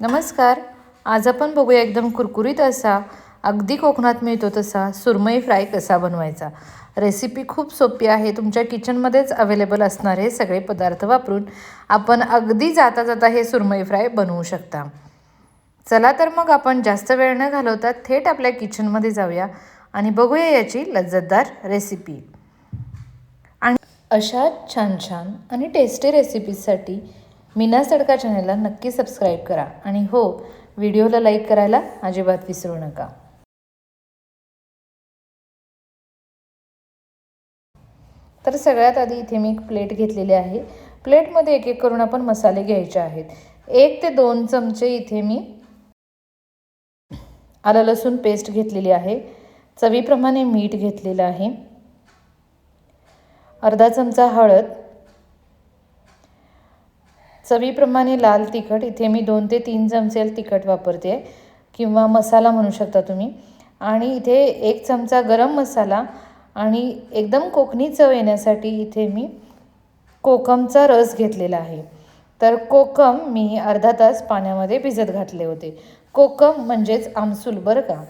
नमस्कार. आज आपण बघूया एकदम कुरकुरीत असा अगदी कोकणात मिळतो तसा सुरमई फ्राय कसा बनवायचा. रेसिपी खूप सोपी आहे तुमच्या किचनमध्येच अवेलेबल असणारे सगळे पदार्थ वापरून आपण अगदी जाता जाता हे सुरमई फ्राय बनवू शकता. चला तर मग आपण जास्त वेळ न घालवता थेट आपल्या किचनमध्ये जाऊया आणि बघूया याची लज्जतदार रेसिपी आणि अशा छान छान आणि टेस्टी रेसिपीजसाठी मीना तडका चॅनलला नक्की सबस्क्राईब करा. आणि हो व्हिडिओला लाईक करायला अजिबात विसरू नका. तर सगळ्यात आधी इथे मी एक प्लेट घेतलेली आहे. प्लेटमध्ये एक एक करून आपण मसाले घ्यायचे आहेत. एक ते दोन चमचे इथे मी आलं लसूण पेस्ट घेतलेली आहे. चवीप्रमाणे मीठ घेतलेलं आहे. अर्धा चमचा हळद. चवीप्रमाणे लाल तिखट इथे मी दोन ते तीन चमचे तिखट वापरते किंवा मसाला म्हणू शकता तुम्ही. आणि इथे एक चमचा गरम मसाला आणि एकदम कोकणी चव येण्यासाठी इथे मी कोकमचा रस घेतलेला आहे. तर कोकम मी अर्धा तास पाण्यामध्ये भिजत घातले होते. कोकम म्हणजेच आमसूल बरं का?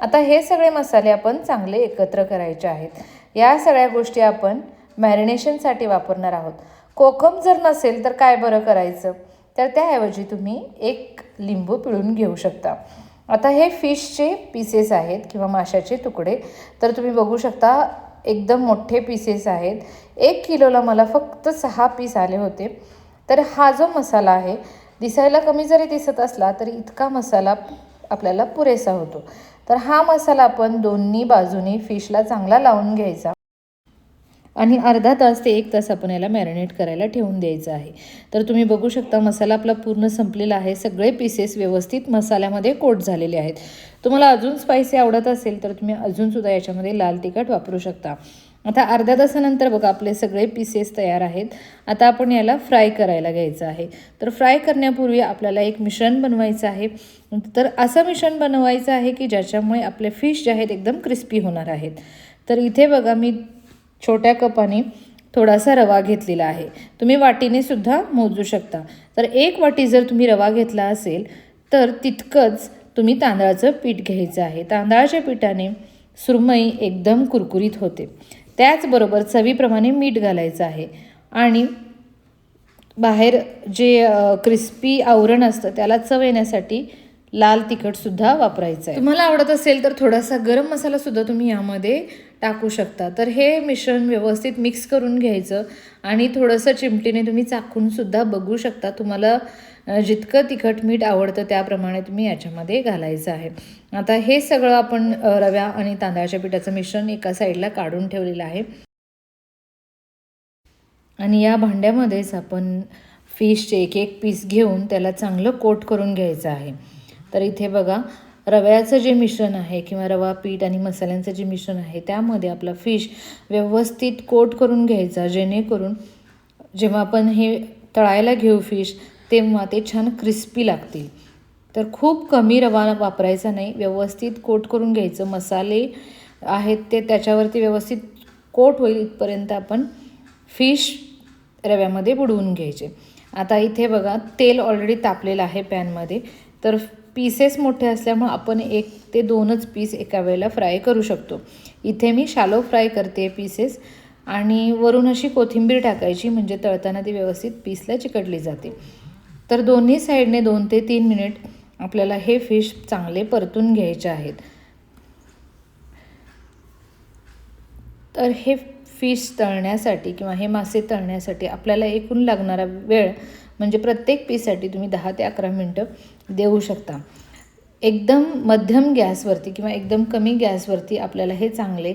आता हे सगळे मसाले आपण चांगले एकत्र करायचे आहेत. या सगळ्या गोष्टी आपण मॅरिनेशनसाठी वापरणार आहोत. कोकम जर नसेल तर काय बरं करायचं? तर त्याऐवजी तुम्ही एक लिंबू पिळून घेऊ शकता. आता हे फिशचे पीसेस आहेत किंवा माशाचे तुकडे. तर तुम्ही बघू शकता एकदम मोठे पीसेस आहेत. एक किलोला मला फक्त सहा पीस आले होते. तर हा जो मसाला आहे दिसायला कमी जरी दिसत असला तरी इतका मसाला आपल्याला पुरेसा होतो. तर हा मसाला आपण दोन्ही बाजूनी फिशला चांगला लावून घ्यायचा. आणि अर्धा तास ते एक तास आपण याला मॅरिनेट करायला ठेवून द्यायचं आहे. तर तुम्ही बघू शकता मसाला आपला पूर्ण संपलेला आहे. सगळे पीसेस व्यवस्थित मसाल्यामध्ये कोट झालेले आहेत. तुम्हाला अजून स्पायसी आवडत असेल तर तुम्ही अजूनसुद्धा याच्यामध्ये लाल तिखट वापरू शकता. आता अर्ध्या तासानंतर बघा आपले सगळे पीसेस तयार आहेत. आता आपण याला फ्राय करायला घ्यायचं आहे. तर फ्राय करण्यापूर्वी आपल्याला एक मिश्रण बनवायचं आहे. तर असं मिश्रण बनवायचं आहे की ज्याच्यामुळे आपले फिश जे आहेत एकदम क्रिस्पी होणार आहेत. तर इथे बघा मी छोट्या कपाने थोडासा रवा घेतलेला आहे. तुम्ही वाटीने सुद्धा मोजू शकता. तर एक वाटी जर तुम्ही रवा घेतला असेल तर तितकंच तुम्ही तांदळाचं पीठ घ्यायचं आहे. तांदळाच्या पिठाने सुरमई एकदम कुरकुरीत होते. त्याचबरोबर चवीप्रमाणे मीठ घालायचं आहे. आणि बाहेर जे क्रिस्पी आवरण असतं त्याला चव येण्यासाठी लाल तिखटसुद्धा वापरायचं आहे. तुम्हाला आवडत असेल तर थोडासा गरम मसालासुद्धा तुम्ही यामध्ये टाकू शकता. तर हे मिश्रण व्यवस्थित मिक्स करून घ्यायचं आणि थोडंसं चिमटीने तुम्ही चाखूनसुद्धा बघू शकता. तुम्हाला जितकं तिखट मीठ आवडतं त्याप्रमाणे तुम्ही याच्यामध्ये घालायचं आहे. आता हे सगळं आपण रव्या आणि तांदळाच्या पिठाचं मिश्रण एका साईडला काढून ठेवलेलं आहे. आणि या भांड्यामध्येच आपण फिशचे एक एक पीस घेऊन त्याला चांगलं कोट करून घ्यायचं आहे. तर इथे बघा रव्याचं जे मिश्रण आहे किंवा रवा पीठ आणि मसाल्यांचं जे मिश्रण आहे त्यामध्ये आपला फिश व्यवस्थित कोट करून घ्यायचा जेणेकरून जेव्हा आपण हे तळायला घेऊ फिश तेव्हा ते छान क्रिस्पी लागतील. तर खूप कमी रवा वापरायचा नाही व्यवस्थित कोट करून घ्यायचं. मसाले आहेत ते त्याच्यावरती व्यवस्थित कोट होईल इथपर्यंत आपण फिश रव्यामध्ये बुडवून घ्यायचे. आता इथे बघा तेल ऑलरेडी तापलेलं आहे पॅनमध्ये तर पीसेस मोठे असल्यामुळं आपण एक ते दोनच पीस एका वेळेला फ्राय करू शकतो. इथे मी शालो फ्राय करते पीसेस आणि वरून अशी कोथिंबीर टाकायची म्हणजे तळताना ती व्यवस्थित पीसला चिकटली जाते. तर दोन्ही साईडने दोन ते तीन मिनिट आपल्याला हे फिश चांगले परतून घ्यायचे आहेत. तर हे फिश तळण्यासाठी किंवा हे मासे तळण्यासाठी आपल्याला एकूण लागणारा वेळ म्हणजे प्रत्येक पीससाठी तुम्ही दहा ते अकरा मिनटं देऊ शकता. एकदम मध्यम गॅसवरती किंवा एकदम कमी गॅसवरती आपल्याला हे चांगले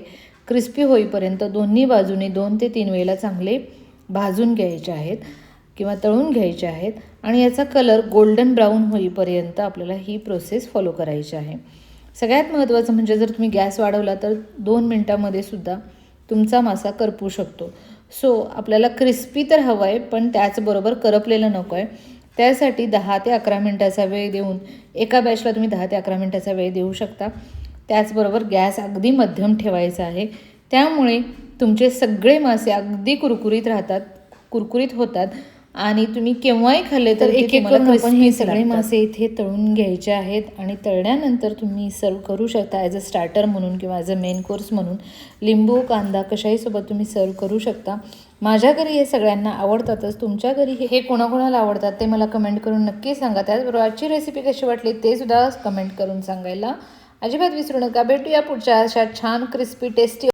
क्रिस्पी होईपर्यंत दोन्ही बाजूने दोन ते तीन वेळेला चांगले भाजून घ्यायचे आहेत किंवा तळून घ्यायचे आहेत आणि याचा कलर गोल्डन ब्राऊन होईपर्यंत आपल्याला ही प्रोसेस फॉलो करायची आहे. सगळ्यात महत्त्वाचं म्हणजे जर तुम्ही गॅस वाढवला तर दोन मिनटामध्ये सुद्धा तुमचा मासा करपू शकतो. सो आपल्याला क्रिस्पी तर हवं आहे पण त्याचबरोबर करपलेलं नको आहे त्यासाठी दहा ते अकरा मिनटाचा वेळ देऊन एका बॅचला तुम्ही दहा ते अकरा मिनटाचा वेळ देऊ शकता. त्याचबरोबर गॅस अगदी मध्यम ठेवायचा आहे. त्यामुळे तुमचे सगळे मासे अगदी कुरकुरीत राहतात कुरकुरीत होतात. आणि तुम्ही केव्हाही खाल्ले तर एक एक आपण हे सगळे. मासे इथे तळून घ्यायचे आहेत आणि तळल्यानंतर तुम्ही सर्व करू शकता ॲज अ स्टार्टर म्हणून किंवा ॲज अ मेन कोर्स म्हणून. लिंबू कांदा कशाही सोबत तुम्ही सर्व करू शकता. माझ्या घरी हे सगळ्यांना आवडतातच. तुमच्या घरी हे- हे कोणाकोणाला आवडतात ते मला कमेंट करून नक्की सांगा. त्याचबरोबर आजची रेसिपी कशी वाटली ते सुद्धा कमेंट करून सांगायला अजिबात विसरू नका. भेटूया पुढच्या अशा छान क्रिस्पी टेस्टी